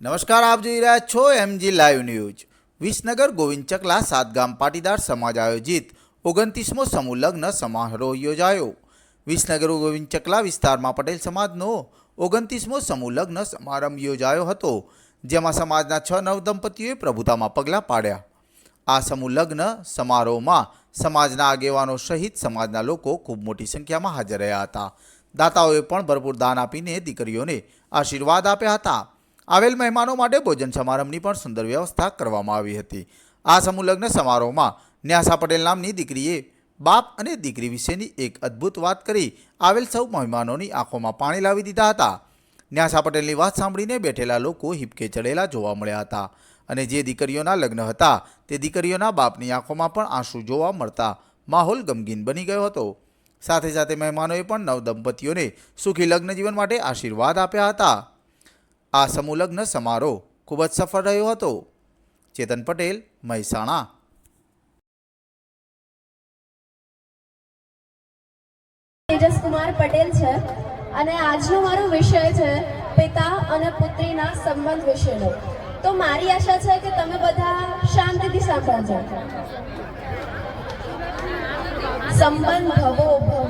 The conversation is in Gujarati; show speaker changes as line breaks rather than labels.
નમસ્કાર, આપ જોઈ રહ્યા છો MG live news Visnagar Govind Chakla Satgam Patidar સમાજ આયોજિત ઓગણત્રીસમો સમૂહ લગ્ન સમારોહ યોજાયો. વિસનગર ગોવિંદ ચકલા વિસ્તારમાં પટેલ સમાજનો ઓગણત્રીસમો સમૂહ લગ્ન સમારંભ યોજાયો હતો, જેમાં સમાજના છ નવ દંપતીઓએ પ્રભુતામાં પગલાં પાડ્યા. આ સમૂહ લગ્ન સમારોહમાં સમાજના આગેવાનો સહિત સમાજના લોકો ખૂબ મોટી સંખ્યામાં હાજર રહ્યા હતા. દાતાઓએ પણ ભરપૂર દાન આપીને દીકરીઓને આશીર્વાદ આપ્યા હતા. આવેલ મહેમાનો માટે ભોજન સમારંભની પણ સુંદર વ્યવસ્થા કરવામાં આવી હતી. આ સમૂહ લગ્ન સમારોહમાં ન્યાસા પટેલ નામની દીકરીએ બાપ અને દીકરી વિશેની એક અદ્ભુત વાત કરી આવેલ સૌ મહેમાનોની આંખોમાં પાણી લાવી દીધા હતા. ન્યાસા પટેલની વાત સાંભળીને બેઠેલા લોકો હિપકે ચડેલા જોવા મળ્યા હતા અને જે દીકરીઓના લગ્ન હતા તે દીકરીઓના બાપની આંખોમાં પણ આંસુ જોવા મળતા માહોલ ગમગીન બની ગયો હતો. સાથે સાથે મહેમાનોએ પણ નવદંપતીઓને સુખી લગ્ન જીવન માટે આશીર્વાદ આપ્યા હતા. આ સમૂહલગ્ન સમારોહ ખૂબ જ સફળ રહ્યો હતો. ચેતન પટેલ, મહેસાણા.
તેજસ કુમાર પટેલ છે અને આજનો મારો વિષય છે પિતા અને પુત્રીના સંબંધ વિશેનો. તો મારી આશા છે કે તમે બધા શાંતિથી સાંભળજો સંબંધ ભવો ભવના